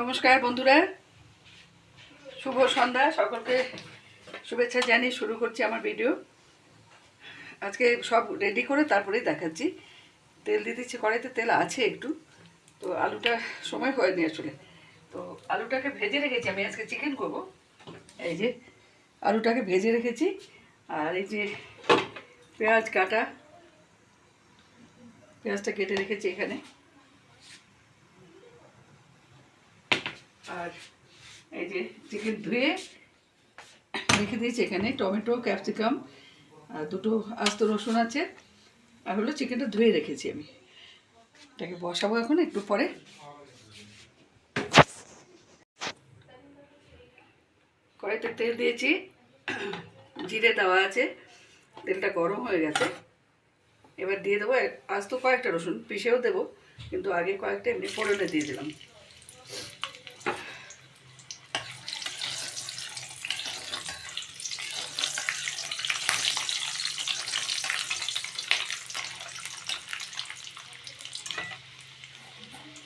নমস্কার বন্ধুরা। শুভ সন্ধ্যা, সকলকে শুভেচ্ছা জানিয়ে শুরু করছি আমার ভিডিও আজকে সব রেডি করে তারপরেই দেখাচ্ছি। তেল দিয়ে দিচ্ছি, কড়াইতে তেল আছে একটু। তো আলুটা সময় হয়নি আসলে। তো আলুটাকে ভেজে রেখেছি আমি, আজকে চিকেন করব। এই যে আলুটাকে ভেজে রেখেছি। আর এই যে পেঁয়াজ কাটা, পেঁয়াজটা কেটে রেখেছি এখানে। আর এই যে চিকেন ধুয়ে রেখে দিয়েছি এখানে টমেটো ক্যাপসিকাম দুটো আস্ত রসুন আছে। আর হলো চিকেনটা ধুয়ে রেখেছি আমি। এটাকে বসাবো এখন একটু পরে। কড়াইতে তেল দিয়েছি। জিরে দেওয়া আছে। তেলটা গরম হয়ে গেছে। এবার দিয়ে দেবো আস্ত কয়েকটা রসুন। পিষেও দেবো। কিন্তু আগে কয়েকটা এমনি ফোড়নে দিয়ে দিলাম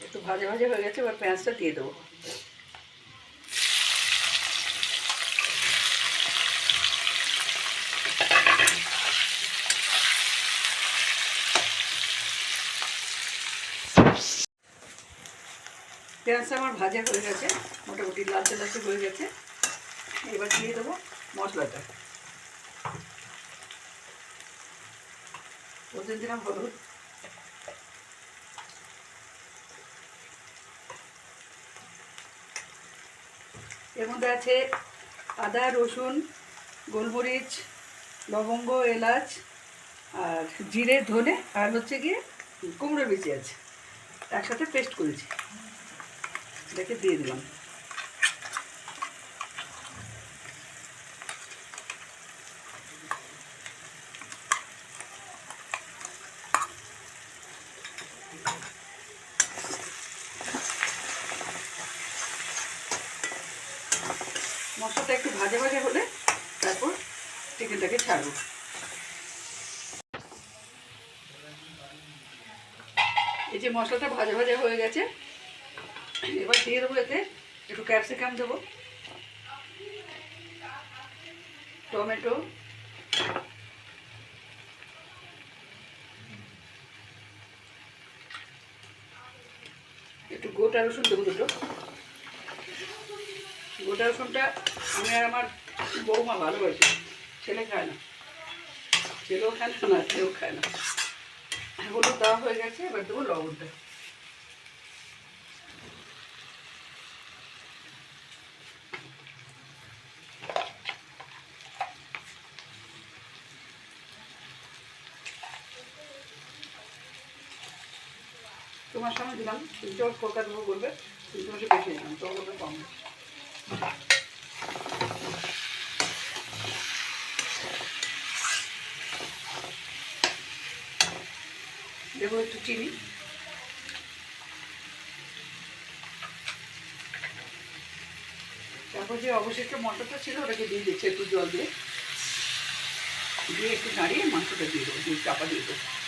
একটু ভাজা ভাজা হয়ে গেছে, এবার পেঁয়াজটা দিয়ে দেবো। পেঁয়াজটা আমার ভাজা হয়ে গেছে, মোটামুটি লালচে লালচে হয়ে গেছে। এবার দিয়ে দেবো মশলাটা। ওদের দিলাম হলুদ এর মধ্যে আছে আদা, রসুন, গোলমরিচ, লবঙ্গ, এলাচ আর জিরে, ধনে আর হচ্ছে গিয়ে কুমড়ো বিচি আছে। একসাথে পেস্ট করেছি। এটাকে দিয়ে দিলাম। মশলাটা একটু ভাজা ভাজা হলে তারপর চিকেনটাকে ছাড়বো। এই যে মশলাটা ভাজা ভাজা হয়ে গেছে, এবার দিয়ে দেবো এতে একটু ক্যাপসিকাম দেবো, টমেটো, একটু গোটা রসুন দেবো দুটো। গোটা রসুনটা আমি আর আমার বৌমা ভালোবাসি। ছেলে খায় না। ছেলেও খায় না না, ছেলেও খায় না। হলুদ দেওয়া হয়ে গেছে, এবার দেবো লবণটা তোমার সামনে দিলাম তুমি তো কলকাতা বলবে তুমি তোমাকে বেশি দিলাম তো বলবে কম দেবো একটু চিনি। তারপর যে অবশিষ্ট মটরটা ছিল, ওটাকে দিয়ে দিচ্ছে একটু জল দিয়ে। দিয়ে একটু নাড়িয়ে মাংসটা দিয়ে দেবো, দিয়ে চাপা দিয়ে দেবো।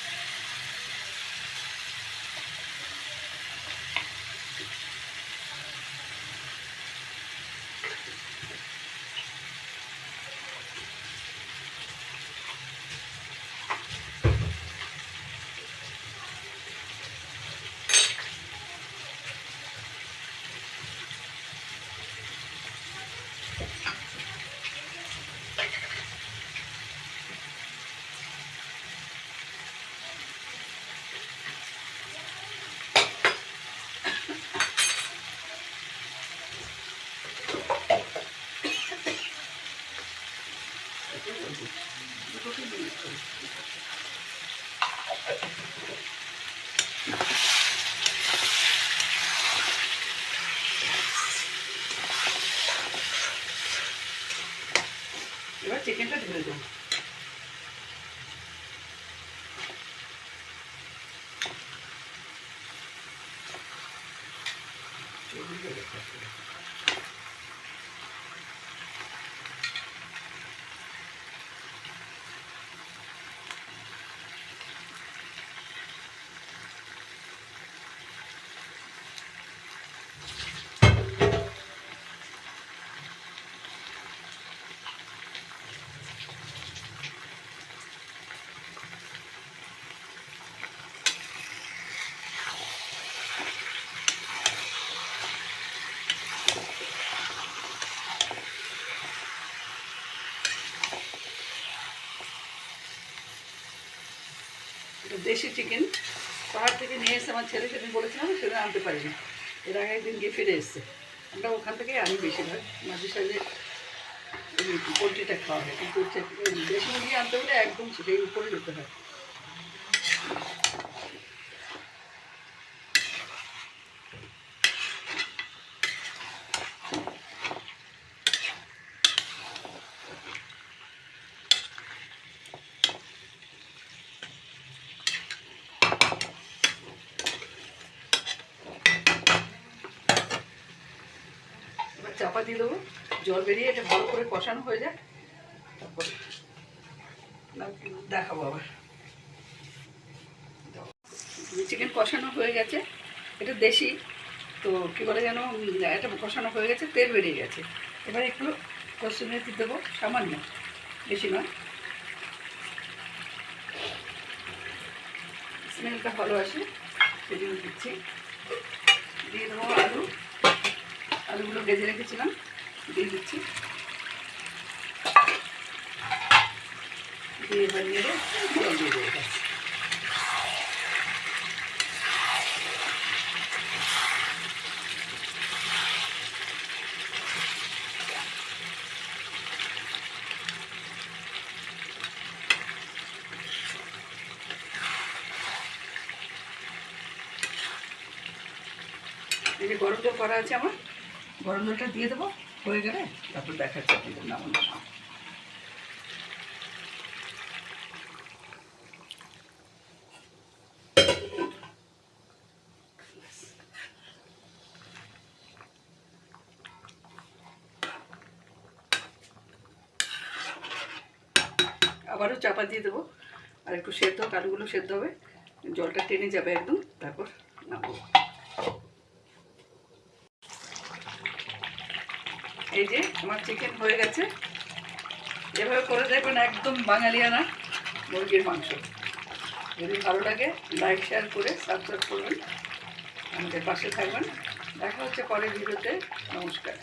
確かに。দেশি চিকেন পাহাড় থেকে নিয়ে এসে আমার ছেলে সেদিন বলেছিলাম সেদিন আনতে পারিনি। এর আগে একদিন গিয়ে ফিরে এসছে। আমরা ওখান থেকেই আনি বেশিরভাগ। মাঝে সাঝে পোলট্রিটা খাওয়া হয়। কিন্তু দেশি মুরগি আনতে হলে একদম সেটাই উপরে যেতে হয় এবার চাপা দিয়ে দেবো। জল বেরিয়ে এটা ভালো করে কষানো হয়ে যায় তারপর দেখাবো আবার। চিকেন কষানো হয়ে গেছে। এটা দেশি, তো কী বলে যেন এটা কষানো হয়ে গেছে, তেল বেরিয়ে গেছে। এবার একটু কষে মেথি দেবো, সামান্য, বেশি নয়। স্মেলটা ভালো আসে, সেই জন্য দিচ্ছি। দিয়ে দেবো আলু। আলুগুলো ভেজে রেখেছিলাম, দিয়ে দিচ্ছি। দিয়ে এবার নেড়ে জল দিয়ে দেবো এই যে গরম জল করা আছে আমার। গরম জলটা দিয়ে দেবো, হয়ে গেলে তারপর দেখাচ্ছি আপনাদের সময় আবারও চাপা দিয়ে দেবো, আর একটু সেদ্ধ হোক আলুগুলো সেদ্ধ হবে, জলটা টেনে যাবে একদম, তারপর নামাবো। এই যে আমার চিকেন হয়ে গেছে। এভাবে করে দেখবেন একদম বাঙালিয়ানা মুরগির মাংস। যদি ভালো লাগে লাইক শেয়ার করে সাবস্ক্রাইব করবেন। আমাদের পাশে থাকবেন। দেখা হচ্ছে পরের ভিডিওতে। নমস্কার।